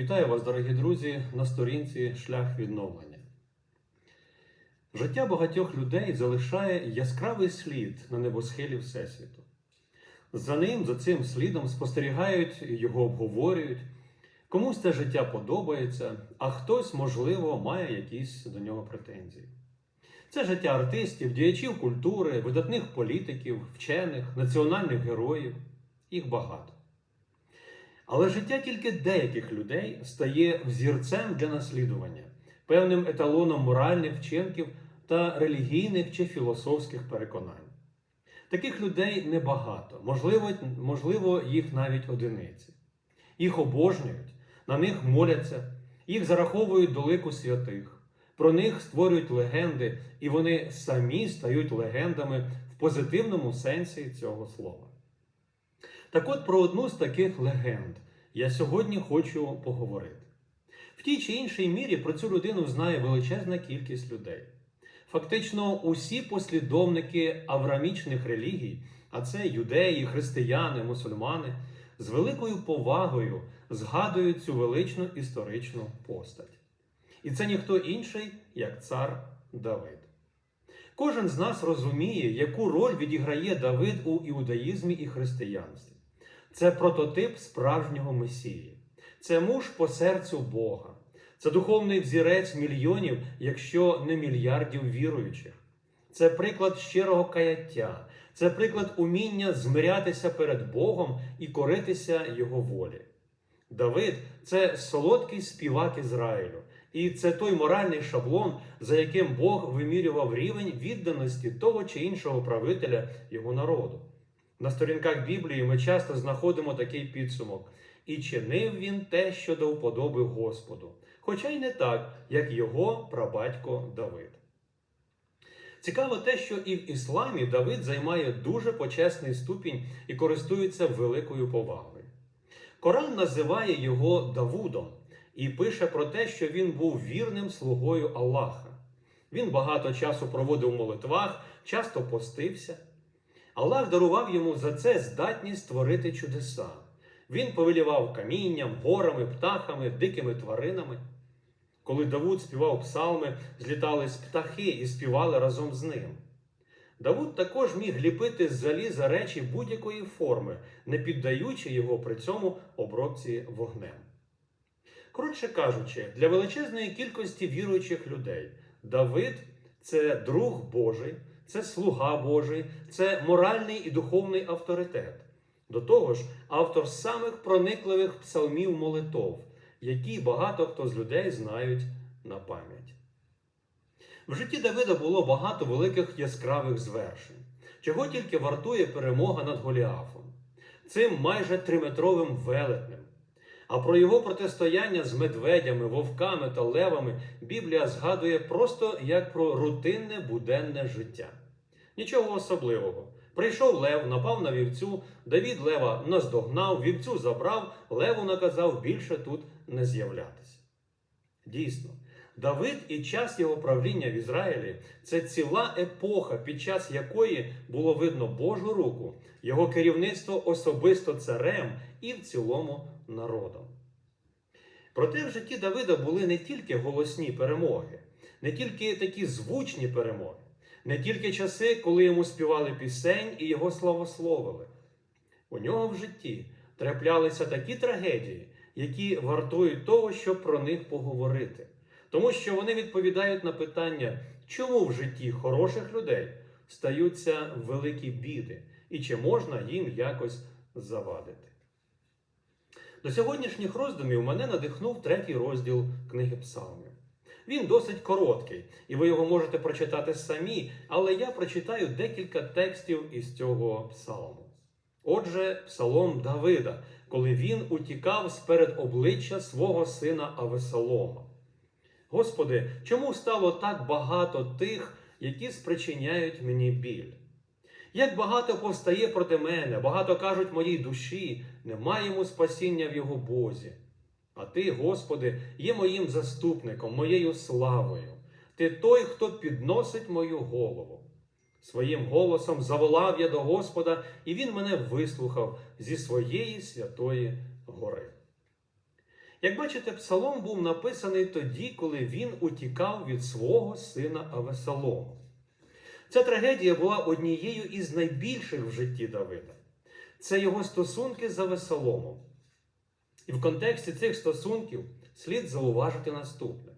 Вітаю вас, дорогі друзі, на сторінці Шлях відновлення. Життя багатьох людей залишає яскравий слід на небосхилі Всесвіту. За ним, за цим слідом спостерігають, його обговорюють. Комусь це життя подобається, а хтось, можливо, має якісь до нього претензії. Це життя артистів, діячів культури, видатних політиків, вчених, національних героїв. Їх багато. Але життя тільки деяких людей стає взірцем для наслідування, певним еталоном моральних вчинків та релігійних чи філософських переконань. Таких людей небагато, можливо, можливо, їх навіть одиниці. Їх обожнюють, на них моляться, їх зараховують до лику святих, про них створюють легенди, і вони самі стають легендами в позитивному сенсі цього слова. Так от про одну з таких легенд я сьогодні хочу поговорити. В тій чи іншій мірі про цю людину знає величезна кількість людей. Фактично, усі послідовники аврамічних релігій, а це юдеї, християни, мусульмани, з великою повагою згадують цю величну історичну постать. І це ніхто інший, як цар Давид. Кожен з нас розуміє, яку роль відіграє Давид у іудаїзмі і християнстві. Це прототип справжнього Месії, це муж по серцю Бога, це духовний взірець мільйонів, якщо не мільярдів віруючих. Це приклад щирого каяття, це приклад уміння змирятися перед Богом і коритися Його волі. Давид це солодкий співак Ізраїлю, і це той моральний шаблон, за яким Бог вимірював рівень відданості того чи іншого правителя його народу. На сторінках Біблії ми часто знаходимо такий підсумок. І чинив він те, що до вподоби Господу, хоча й не так, як його прабатько Давид. Цікаво те, що і в ісламі Давид займає дуже почесний ступінь і користується великою повагою. Коран називає його Давудом і пише про те, що він був вірним слугою Аллаха. Він багато часу проводив у молитвах, часто постився. Аллах дарував йому за це здатність творити чудеса. Він повелівав камінням, горами, птахами, дикими тваринами. Коли Давуд співав псалми, злітались птахи і співали разом з ним. Давуд також міг ліпити з заліза речі будь-якої форми, не піддаючи його при цьому обробці вогнем. Коротше кажучи, для величезної кількості віруючих людей Давид це друг Божий, це слуга Божий, це моральний і духовний авторитет. До того ж, автор самих проникливих псалмів молитов, які багато хто з людей знають на пам'ять. В житті Давида було багато великих яскравих звершень, чого тільки вартує перемога над Голіафом, цим майже триметровим велетнем. А про його протистояння з медведями, вовками та левами Біблія згадує просто як про рутинне буденне життя. Нічого особливого. Прийшов Лев, напав на вівцю, Давід Лева наздогнав, вівцю забрав, Леву наказав більше тут не з'являтися. Дійсно, Давид і час його правління в Ізраїлі це ціла епоха, під час якої було видно Божу руку, його керівництво особисто царем і в цілому народом. Проте в житті Давида були не тільки голосні перемоги, не тільки такі звучні перемоги не тільки часи, коли йому співали пісень і його славословили. У нього в житті траплялися такі трагедії, які вартують того, щоб про них поговорити. Тому що вони відповідають на питання, чому в житті хороших людей стаються великі біди, і чи можна їм якось завадити. До сьогоднішніх роздумів мене надихнув третій розділ книги Псалмів. Він досить короткий, і ви його можете прочитати самі, але я прочитаю декілька текстів із цього псалму. Отже, псалом Давида, коли він утікав сперед обличчя свого сина Авесолома. Господи, чому стало так багато тих, які спричиняють мені біль? Як багато повстає проти мене, багато кажуть моїй душі, не маємо спасіння в його Бозі. А ти, Господи, є моїм заступником, моєю славою. Ти той, хто підносить мою голову. Своїм голосом заволав я до Господа, і Він мене вислухав зі своєї святої гори. Як бачите, псалом був написаний тоді, коли він утікав від свого сина Авесалому. Ця трагедія була однією із найбільших в житті Давида. Це його стосунки з Авесаломом. І в контексті цих стосунків слід зауважити наступне.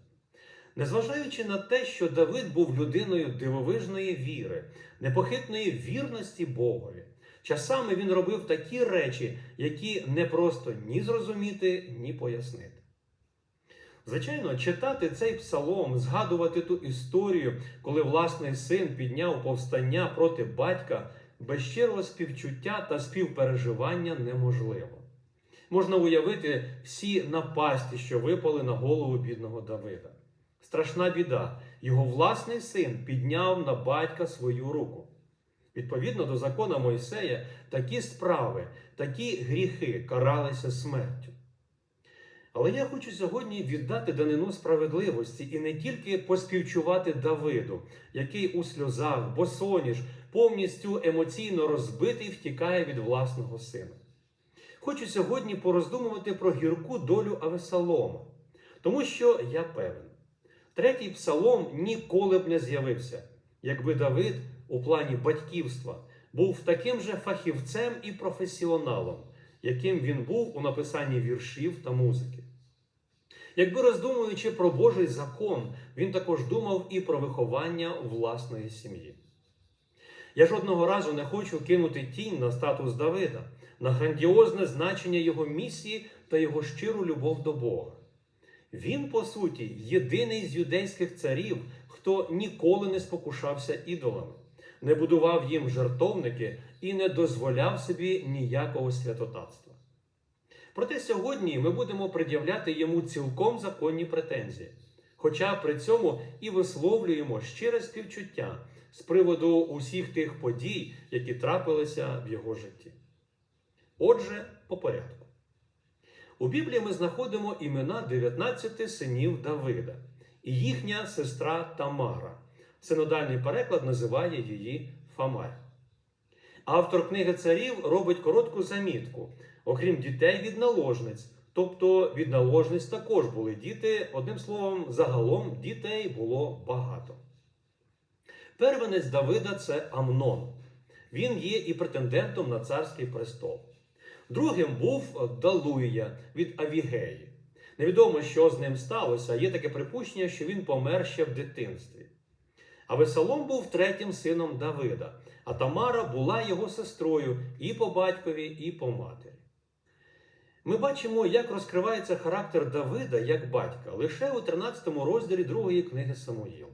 Незважаючи на те, що Давид був людиною дивовижної віри, непохитної вірності Богові, часами він робив такі речі, які не просто ні зрозуміти, ні пояснити. Звичайно, читати цей псалом, згадувати ту історію, коли власний син підняв повстання проти батька, без щирого співчуття та співпереживання неможливо. Можна уявити всі напасті, що випали на голову бідного Давида. Страшна біда. Його власний син підняв на батька свою руку. Відповідно до закона Мойсея, такі справи, такі гріхи каралися смертю. Але я хочу сьогодні віддати данину справедливості і не тільки поспівчувати Давиду, який у сльозах, босоніж, повністю емоційно розбитий втікає від власного сина. Хочу сьогодні пороздумувати про гірку долю Авесалома, тому що я певен, третій псалом ніколи б не з'явився, якби Давид у плані батьківства був таким же фахівцем і професіоналом, яким він був у написанні віршів та музики. Якби роздумуючи про Божий закон, він також думав і про виховання власної сім'ї. Я жодного разу не хочу кинути тінь на статус Давида, на грандіозне значення його місії та його щиру любов до Бога. Він, по суті, єдиний з юдейських царів, хто ніколи не спокушався ідолами, не будував їм жертовники і не дозволяв собі ніякого святотатства. Проте сьогодні ми будемо пред'являти йому цілком законні претензії, хоча при цьому і висловлюємо щире співчуття з приводу усіх тих подій, які трапилися в його житті. Отже, по порядку. У Біблії ми знаходимо імена 19 синів Давида і їхня сестра Тамара. Синодальний переклад називає її Фамаль. Автор книги царів робить коротку замітку, окрім дітей від наложниць. Тобто від наложниць також були діти, одним словом, загалом дітей було багато. Первенець Давида це Амнон. Він є і претендентом на царський престол. Другим був Далуя від Авігеї. Невідомо, що з ним сталося, є таке припущення, що він помер ще в дитинстві. А Весолом був третім сином Давида, а Тамара була його сестрою і по батькові, і по матері. Ми бачимо, як розкривається характер Давида як батька лише у 13 розділі другої книги Самуїла.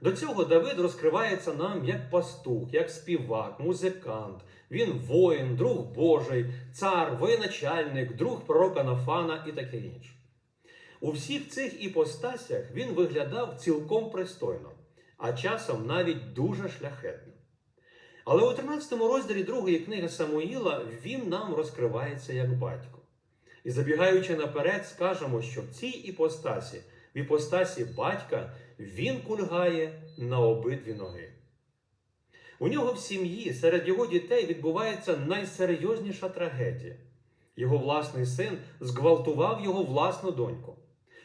До цього Давид розкривається нам як пастух, як співак, музикант. Він воїн, друг Божий, цар, воєначальник, друг пророка Нафана і таке інше. У всіх цих іпостасях він виглядав цілком пристойно, а часом навіть дуже шляхетно. Але у 13 розділі другої книги Самуїла він нам розкривається як батько. І забігаючи наперед, скажемо, що в цій іпостасі, в іпостасі батька, він кульгає на обидві ноги. У нього в сім'ї серед його дітей відбувається найсерйозніша трагедія. Його власний син зґвалтував його власну доньку.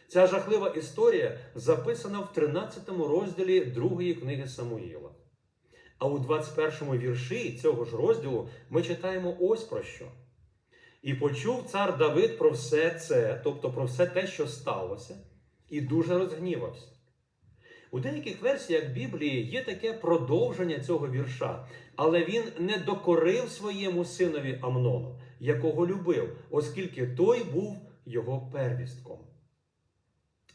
Ця жахлива історія записана в 13 розділі другої книги Самуїла. А у 21 вірші цього ж розділу ми читаємо ось про що. І почув цар Давид про все це, тобто про все те, що сталося, і дуже розгнівався. У деяких версіях Біблії є таке продовження цього вірша, але він не докорив своєму синові Амнону, якого любив, оскільки той був його первістком.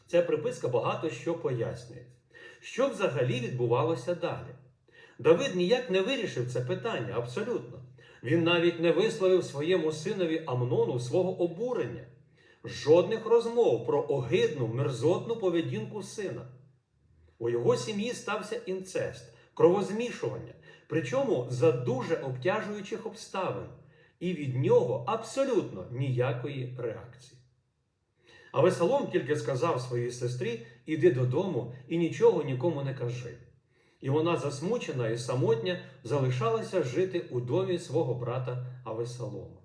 Ця приписка багато що пояснює. Що взагалі відбувалося далі? Давид ніяк не вирішив це питання, абсолютно. Він навіть не висловив своєму синові Амнону свого обурення, жодних розмов про огидну, мерзотну поведінку сина. У його сім'ї стався інцест, кровозмішування, причому за дуже обтяжуючих обставин, і від нього абсолютно ніякої реакції. А Весолом тільки сказав своїй сестрі: іди додому і нічого нікому не кажи. І вона, засмучена і самотня, залишалася жити у домі свого брата Авесалома.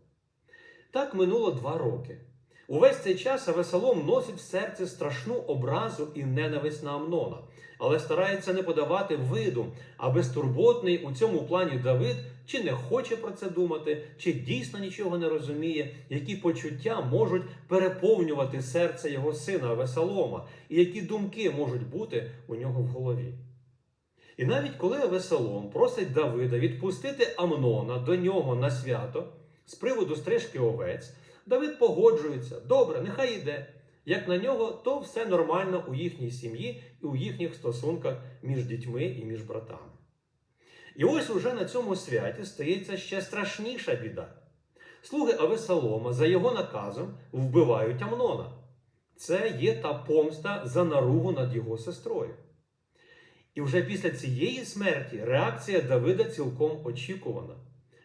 Так минуло два роки. Увесь цей час Авесалом носить в серці страшну образу і ненависть на Амнона, але старається не подавати виду, а безтурботний у цьому плані Давид чи не хоче про це думати, чи дійсно нічого не розуміє, які почуття можуть переповнювати серце його сина Авесалома, і які думки можуть бути у нього в голові. І навіть коли Авесалом просить Давида відпустити Амнона до нього на свято з приводу стрижки овець, Давид погоджується, добре, нехай йде. Як на нього, то все нормально у їхній сім'ї і у їхніх стосунках між дітьми і між братами. І ось уже на цьому святі стається ще страшніша біда. Слуги Авесалома за його наказом вбивають Амнона. Це є та помста за наругу над його сестрою. І вже після цієї смерті реакція Давида цілком очікувана.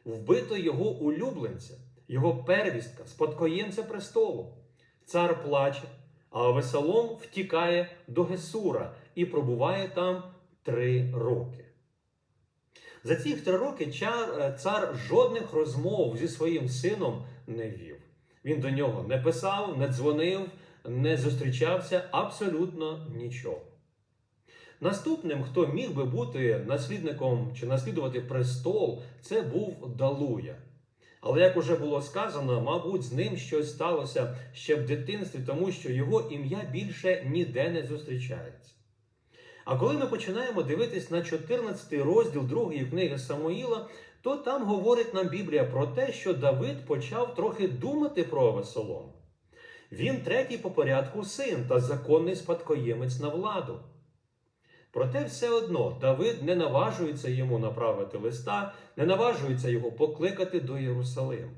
Вбито його улюбленця, його первістка, спадкоємця престолу. Цар плаче, а Авесалом втікає до Гесура і пробуває там три роки. За ці три роки цар жодних розмов зі своїм сином не вів. Він до нього не писав, не дзвонив, не зустрічався абсолютно нічого. Наступним, хто міг би бути наслідником чи наслідувати престол, це був Далуя. Але як уже було сказано, мабуть, з ним щось сталося ще в дитинстві, тому що його ім'я більше ніде не зустрічається. А коли ми починаємо дивитись на 14 розділ другої книги Самуїла, то там говорить нам Біблія про те, що Давид почав трохи думати про Авесолома. Він третій по порядку син та законний спадкоємець на владу. Проте все одно Давид не наважується йому направити листа, не наважується його покликати до Єрусалиму.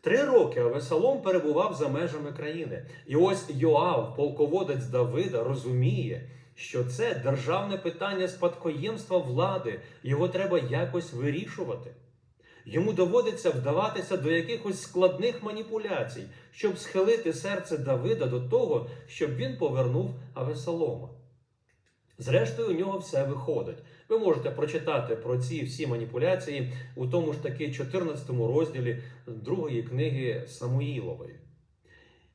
Три роки Авесалом перебував за межами країни. І ось Йоав, полководець Давида, розуміє, що це державне питання спадкоємства влади, його треба якось вирішувати. Йому доводиться вдаватися до якихось складних маніпуляцій, щоб схилити серце Давида до того, щоб він повернув Авесалома. Зрештою, у нього все виходить. Ви можете прочитати про ці всі маніпуляції у тому ж таки 14 розділі другої книги Самуїлової.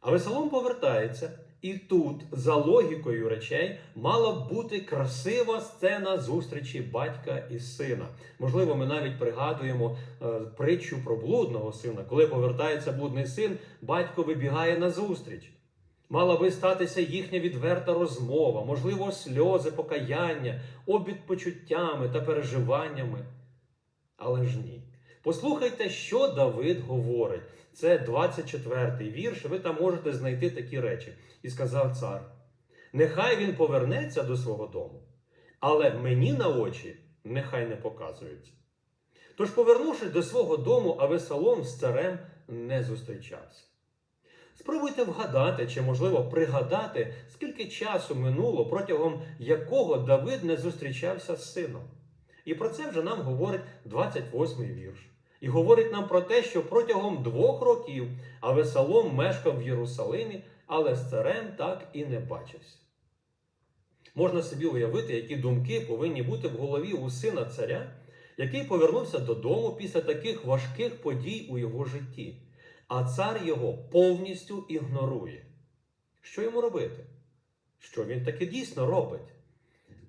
А Весолом повертається, і тут, за логікою речей, мала б бути красива сцена зустрічі батька і сина. Можливо, ми навіть пригадуємо е, притчу про блудного сина. Коли повертається блудний син, батько вибігає на зустріч. Мала би статися їхня відверта розмова, можливо, сльози, покаяння, обід почуттями та переживаннями. Але ж ні. Послухайте, що Давид говорить. Це 24-й вірш, ви там можете знайти такі речі. І сказав цар: Нехай він повернеться до свого дому, але мені на очі нехай не показується. Тож, повернувшись до свого дому, Авесалом з царем не зустрічався. Спробуйте вгадати чи, можливо, пригадати, скільки часу минуло, протягом якого Давид не зустрічався з сином. І про це вже нам говорить 28-й вірш. І говорить нам про те, що протягом двох років Авесалом мешкав в Єрусалимі, але з царем так і не бачився. Можна собі уявити, які думки повинні бути в голові у сина царя, який повернувся додому після таких важких подій у його житті а цар його повністю ігнорує. Що йому робити? Що він таки дійсно робить?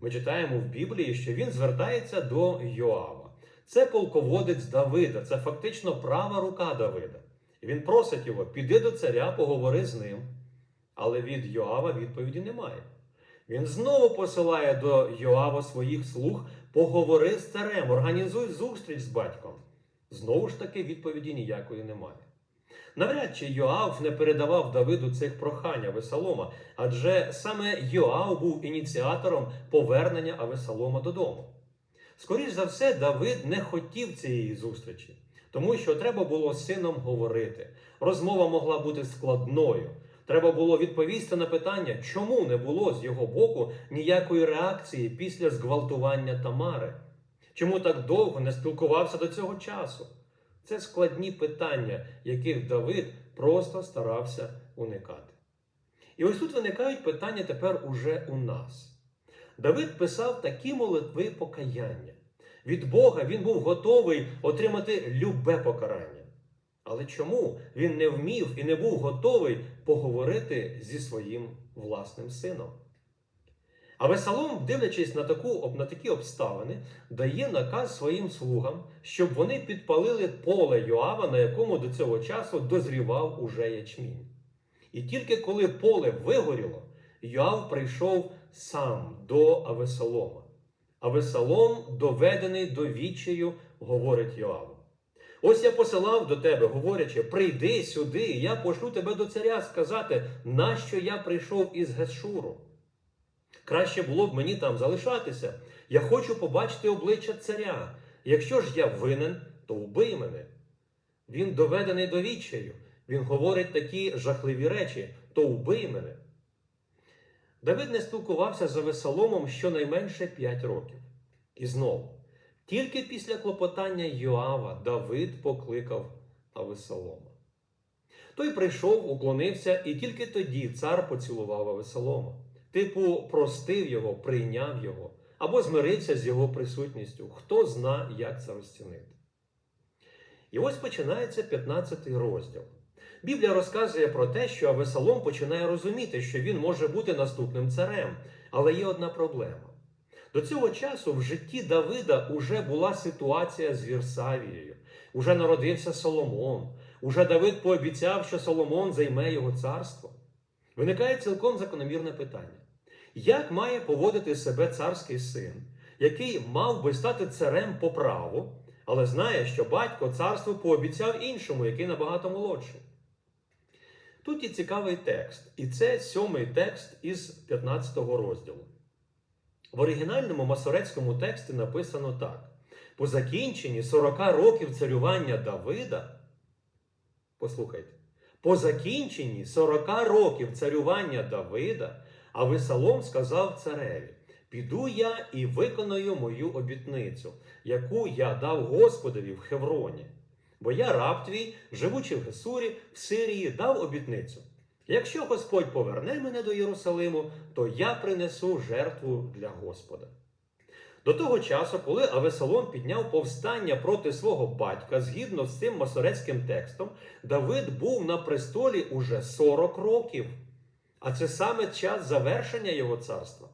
Ми читаємо в Біблії, що він звертається до Йоава. Це полководець Давида, це фактично права рука Давида. І він просить його, піди до царя, поговори з ним. Але від Йоава відповіді немає. Він знову посилає до Йоава своїх слуг, поговори з царем, організуй зустріч з батьком. Знову ж таки, відповіді ніякої немає. Навряд чи Йоав не передавав Давиду цих прохань Авесалома, адже саме Йоав був ініціатором повернення Авесалома додому. Скоріш за все, Давид не хотів цієї зустрічі, тому що треба було з сином говорити. Розмова могла бути складною. Треба було відповісти на питання, чому не було з його боку ніякої реакції після зґвалтування Тамари. Чому так довго не спілкувався до цього часу? Це складні питання, яких Давид просто старався уникати. І ось тут виникають питання тепер уже у нас. Давид писав такі молитви покаяння. Від Бога він був готовий отримати любе покарання. Але чому він не вмів і не був готовий поговорити зі своїм власним сином? А Весалом, дивлячись на, таку, на такі обставини, дає наказ своїм слугам, щоб вони підпалили поле Йоава, на якому до цього часу дозрівав уже ячмінь. І тільки коли поле вигоріло, Йоав прийшов сам до Авесолома. Авесолом, доведений до відчаю, говорить Йоаву. Ось я посилав до тебе, говорячи, прийди сюди, я пошлю тебе до царя сказати, нащо я прийшов із Гешуру. Краще було б мені там залишатися. Я хочу побачити обличчя царя. Якщо ж я винен, то вбий мене. Він доведений до відчаю. Він говорить такі жахливі речі, то вбий мене. Давид не спілкувався з Авесоломом щонайменше 5 років. І знову, тільки після клопотання Йоава Давид покликав Авесолома. Той прийшов, уклонився, і тільки тоді цар поцілував Авесолома. Типу, простив його, прийняв його або змирився з його присутністю. Хто зна, як це розцінити. І ось починається 15 розділ. Біблія розказує про те, що Авесалом починає розуміти, що він може бути наступним царем. Але є одна проблема. До цього часу в житті Давида уже була ситуація з Вірсавією, уже народився Соломон, уже Давид пообіцяв, що Соломон займе його царство. Виникає цілком закономірне питання: як має поводити себе царський син, який мав би стати царем по праву, але знає, що батько царство пообіцяв іншому, який набагато молодший? Тут є цікавий текст, і це сьомий текст із 15 розділу. В оригінальному масорецькому тексті написано так: по закінченні 40 років царювання Давида, послухайте, по закінченні 40 років царювання Давида, Авесалом сказав цареві: Піду я і виконую мою обітницю, яку я дав Господові в Хевроні. Бо я раб твій, живучи в Гесурі, в Сирії, дав обітницю. Якщо Господь поверне мене до Єрусалиму, то я принесу жертву для Господа. До того часу, коли Авесалом підняв повстання проти свого батька, згідно з цим масорецьким текстом, Давид був на престолі уже 40 років. А це саме час завершення його царства.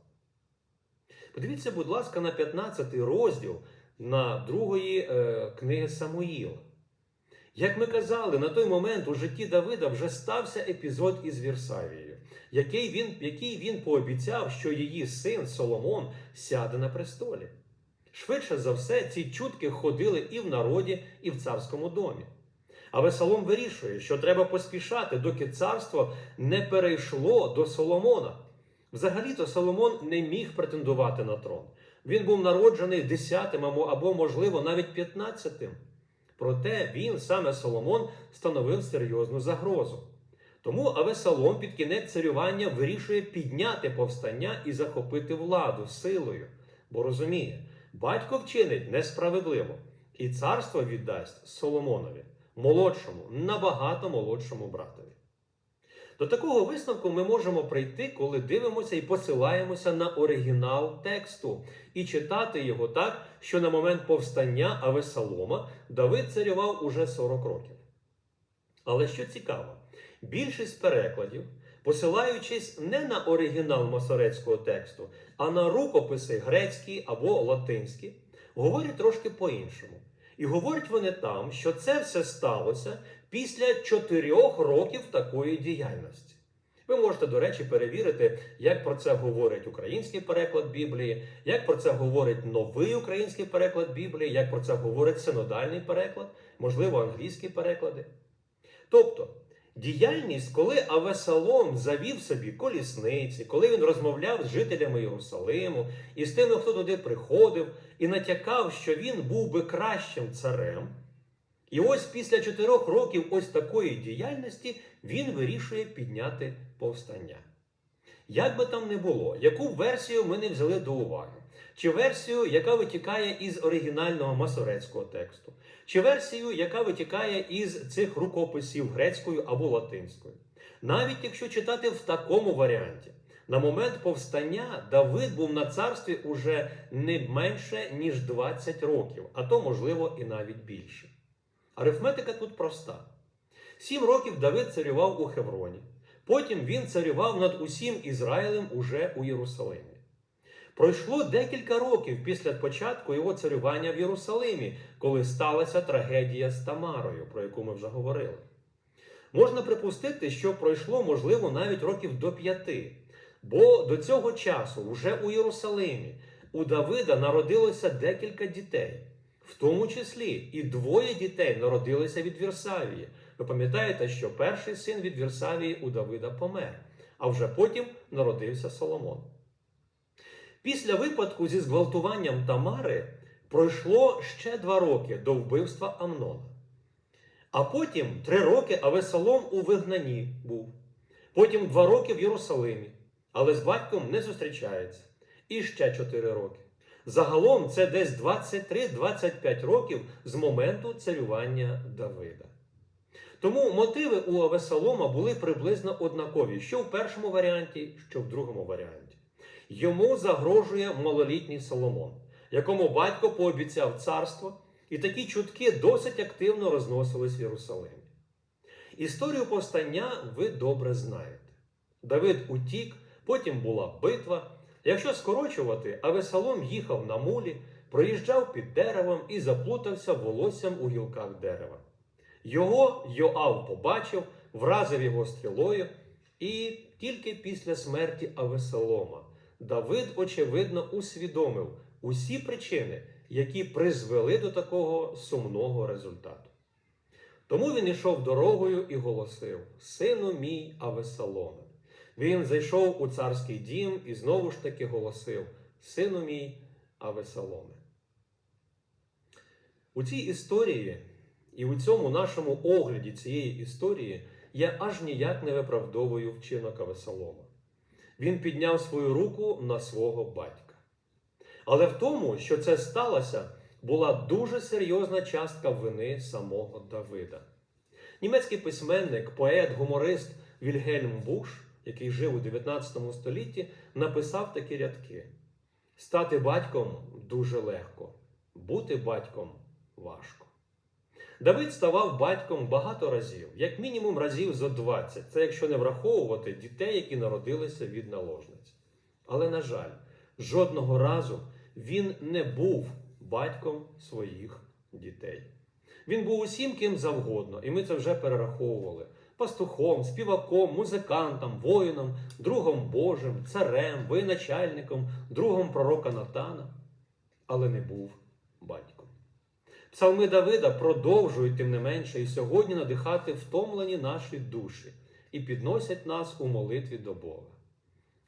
Подивіться, будь ласка, на 15 розділ на другої е, книги Самуїла. Як ми казали, на той момент у житті Давида вже стався епізод із Вірсавією, який він, який він пообіцяв, що її син Соломон сяде на престолі. Швидше за все, ці чутки ходили і в народі, і в царському домі. А Весалом вирішує, що треба поспішати, доки царство не перейшло до Соломона. Взагалі-то Соломон не міг претендувати на трон. Він був народжений десятим або, можливо, навіть п'ятнадцятим. Проте він, саме Соломон, становив серйозну загрозу. Тому Авесалом під кінець царювання вирішує підняти повстання і захопити владу силою, бо розуміє, батько вчинить несправедливо, і царство віддасть Соломонові, молодшому, набагато молодшому братові. До такого висновку ми можемо прийти, коли дивимося і посилаємося на оригінал тексту і читати його так, що на момент повстання Авесалома Давид царював уже 40 років. Але що цікаво, більшість перекладів, посилаючись не на оригінал масорецького тексту, а на рукописи грецькі або латинські, говорять трошки по-іншому. І говорять вони там, що це все сталося після чотирьох років такої діяльності. Ви можете, до речі, перевірити, як про це говорить український переклад Біблії, як про це говорить новий український переклад Біблії, як про це говорить синодальний переклад, можливо, англійські переклади. Тобто, діяльність, коли Авесалом завів собі колісниці, коли він розмовляв з жителями Єрусалиму і з тими, хто туди приходив, і натякав, що він був би кращим царем. І ось після чотирьох років ось такої діяльності він вирішує підняти повстання. Як би там не було, яку версію ми не взяли до уваги? Чи версію, яка витікає із оригінального масорецького тексту, чи версію, яка витікає із цих рукописів грецькою або латинською. Навіть якщо читати в такому варіанті, на момент повстання Давид був на царстві уже не менше, ніж 20 років, а то, можливо, і навіть більше. Арифметика тут проста. Сім років Давид царював у Хевроні. Потім він царював над усім Ізраїлем уже у Єрусалимі. Пройшло декілька років після початку його царювання в Єрусалимі, коли сталася трагедія з Тамарою, про яку ми вже говорили. Можна припустити, що пройшло, можливо, навіть років до п'яти, бо до цього часу, вже у Єрусалимі, у Давида народилося декілька дітей, в тому числі і двоє дітей народилися від Вірсавії. Ви пам'ятаєте, що перший син від Вірсавії у Давида помер, а вже потім народився Соломон. Після випадку зі зґвалтуванням Тамари пройшло ще два роки до вбивства Амнона. А потім три роки Авесолом у вигнанні був. Потім два роки в Єрусалимі, але з батьком не зустрічається. І ще чотири роки. Загалом це десь 23-25 років з моменту царювання Давида. Тому мотиви у Авесолома були приблизно однакові, що в першому варіанті, що в другому варіанті. Йому загрожує малолітній Соломон, якому батько пообіцяв царство, і такі чутки досить активно розносились в Єрусалимі. Історію повстання ви добре знаєте. Давид утік, потім була битва. Якщо скорочувати, Авесалом їхав на мулі, проїжджав під деревом і заплутався волоссям у гілках дерева. Його Йоав побачив, вразив його стрілою, і тільки після смерті Авесалома Давид, очевидно, усвідомив усі причини, які призвели до такого сумного результату. Тому він йшов дорогою і голосив: Сину мій Авесаломе. Він зайшов у царський дім і знову ж таки голосив: Сину мій Авесаломе. У цій історії і у цьому нашому огляді цієї історії я аж ніяк не виправдовую вчинок Авесалома. Він підняв свою руку на свого батька. Але в тому, що це сталося, була дуже серйозна частка вини самого Давида. Німецький письменник, поет, гуморист Вільгельм Буш, який жив у 19 столітті, написав такі рядки: Стати батьком дуже легко, бути батьком важко. Давид ставав батьком багато разів, як мінімум разів зо 20. Це якщо не враховувати дітей, які народилися від наложниць. Але, на жаль, жодного разу він не був батьком своїх дітей. Він був усім ким завгодно, і ми це вже перераховували: пастухом, співаком, музикантом, воїном, другом Божим, царем, воєначальником, другом пророка Натана, але не був батьком. Псалми Давида продовжують, тим не менше, і сьогодні надихати втомлені наші душі і підносять нас у молитві до Бога.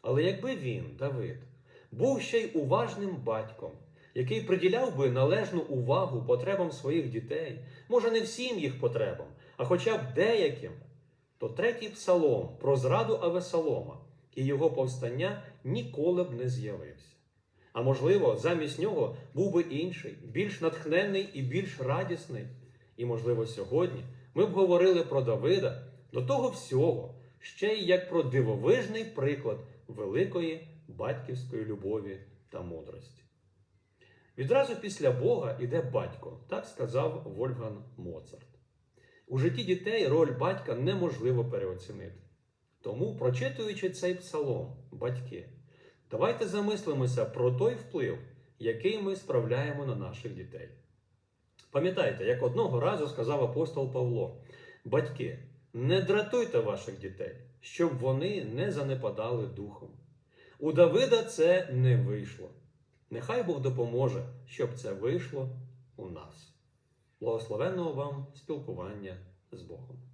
Але якби він, Давид, був ще й уважним батьком, який приділяв би належну увагу потребам своїх дітей, може не всім їх потребам, а хоча б деяким, то третій псалом про зраду Авесалома і його повстання ніколи б не з'явився. А можливо, замість нього був би інший, більш натхненний і більш радісний. І, можливо, сьогодні ми б говорили про Давида до того всього, ще й як про дивовижний приклад великої батьківської любові та мудрості. Відразу після Бога іде батько, так сказав Вольфган Моцарт. У житті дітей роль батька неможливо переоцінити. Тому, прочитуючи цей псалом, батьки, давайте замислимося про той вплив, який ми справляємо на наших дітей. Пам'ятайте, як одного разу сказав апостол Павло: батьки, не дратуйте ваших дітей, щоб вони не занепадали духом. У Давида це не вийшло. Нехай Бог допоможе, щоб це вийшло у нас. Благословенного вам спілкування з Богом.